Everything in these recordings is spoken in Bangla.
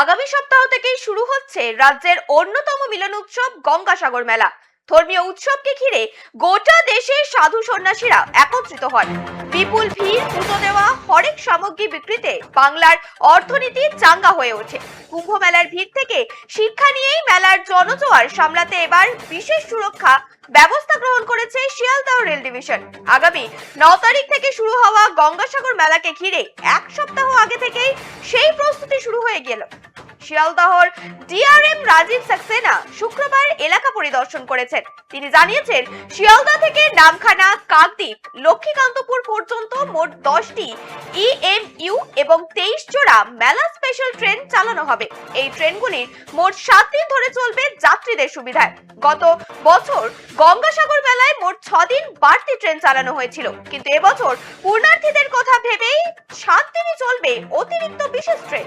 আগামী সপ্তাহ থেকেই শুরু হচ্ছে রাজ্যের অন্যতম মিলন উৎসব গঙ্গাসাগর মেলা। ধর্মীয় উৎসবকে ঘিরে গোটা দেশের সাধু সন্ন্যাসীরা একত্রিত হন। বিপুল ভিড়, পুজো দেওয়া, হরেক সামগ্রী বিক্রিতে বাংলার অর্থনীতি চাঙ্গা হয়ে ওঠে। কুম্ভ মেলার ভিড় থেকে শিক্ষা নিয়েই মেলার জনজোয়ার সামলাতে এবার বিশেষ সুরক্ষা ব্যবস্থা গ্রহণ করেছে শিয়ালদহ রেল ডিভিশন। আগামী ন তারিখ থেকে শুরু হওয়া গঙ্গাসাগর মেলাকে ঘিরে এক সপ্তাহ আগে থেকেই সেই প্রস্তুতি শুরু হয়ে গেল। শিয়ালদহর ডিআরএম রাজীব সাক্সেনা শুক্রবার এলাকা পরিদর্শন করেছেন। তিনি জানিয়েছেন, শিয়ালদহ থেকে নামখানা কাকদ্বীপ লক্ষ্মীকান্তপুর পর্যন্ত মোট দশটি ইএমইউ এবং তেইশ জোড়া মেলা স্পেশাল ট্রেন চালানো হবে। এই ট্রেনগুলির মোট সাত দিন ধরে চলবে যাত্রীদের সুবিধায়। গত বছর গঙ্গাসাগর মেলায় মোট ছ দিন বাড়তি ট্রেন চালানো হয়েছিল। কিন্তু এবছর পূর্ণার্থীদের কথা ভেবেই সাত দিনই চলবে অতিরিক্ত বিশেষ ট্রেন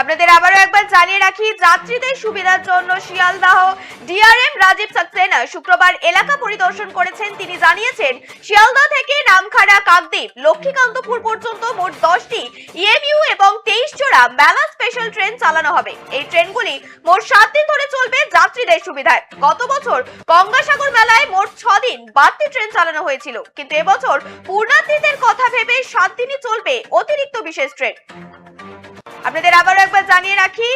আপনাদের আবারও একবার জানিয়ে রাখি, যাত্রীদের সুবিধার জন্য শিয়ালদাহ ডিআরএম রাজীব সাক্সেনা শুক্রবার এলাকা পরিদর্শন করেছেন। তিনি জানিয়েছেন শিয়ালদহ থেকে নামখানা কাকদ্বীপ, লক্ষ্মীকান্তপুর পর্যন্ত মোট দশটি ইএমইউ এবং তেইশ জোড়া মেলা স্পেশাল ট্রেন চালানো হবে। এই ট্রেনগুলি মোট সাত দিন ধরে চলবে যাত্রীদের সুবিধায়। গত বছর গঙ্গাসাগর মেলায় মোট ছ দিন বাড়তি ট্রেন চালানো হয়েছিল। কিন্তু এবছর পূর্ণার্থীদের কথা ভেবে সাত দিনই চলবে অতিরিক্ত বিশেষ ট্রেন আপনাদের আবারও একবার জানিয়ে রাখি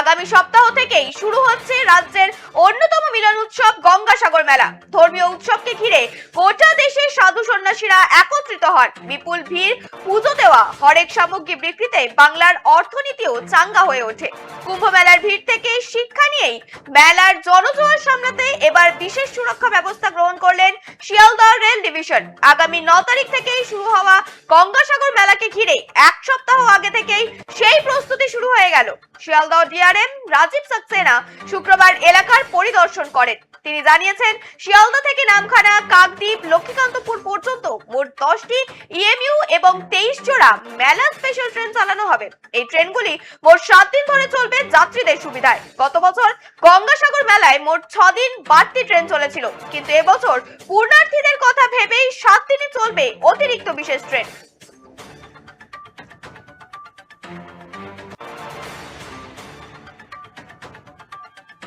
আগামী সপ্তাহ থেকেই শুরু হচ্ছে রাজ্যের অন্যতম মিলন উৎসব গঙ্গাসাগর মেলা। ধর্মীয় উৎসবকে ঘিরে গোটা দেশের সাধু সন্ন্যাসীরা একত্রিত হন। বিপুল ভিড়, পুজো দেওয়া, হরেক সামগ্রী বিক্রিতে বাংলার অর্থনীতিও চাঙ্গা হয়ে ওঠে। কুম্ভ মেলার ভিড় থেকে শিক্ষা নিয়েই মেলার জনজোয়ার সামলাতে এবার বিশেষ সুরক্ষা ব্যবস্থা গ্রহণ করলেন শিয়ালদহ রেল ডিভিশন। আগামী ন তারিখ থেকেই শুরু হওয়া গঙ্গাসাগর মেলাকে ঘিরে এক সপ্তাহ আগে থেকেই সেই প্রস্তুতি শুরু হয়ে গেল। শিয়ালদহ ডিআরএম রাজীব সাক্সেনা শুক্রবার এলাকার পরিদর্শন করেন। তিনি জানিয়েছেন শিয়ালদহ থেকে নামখানা কাকদ্বীপ, লক্ষ্মীকান্তপুর পর্যন্ত মোট দশটি ইএমইউ এবং তেইশ জোড়া মেলা স্পেশাল ট্রেন চালানো হবে। এই ট্রেনগুলি মোট সাত দিন ধরে চলবে যাত্রীদের সুবিধায়। গত বছর গঙ্গাসাগর মেলায় মোট ছ দিন বাড়তি ট্রেন চলেছিল। কিন্তু এবছর পূর্ণার্থীদের কথা ভেবেই সাত দিনই চলবে অতিরিক্ত বিশেষ ট্রেন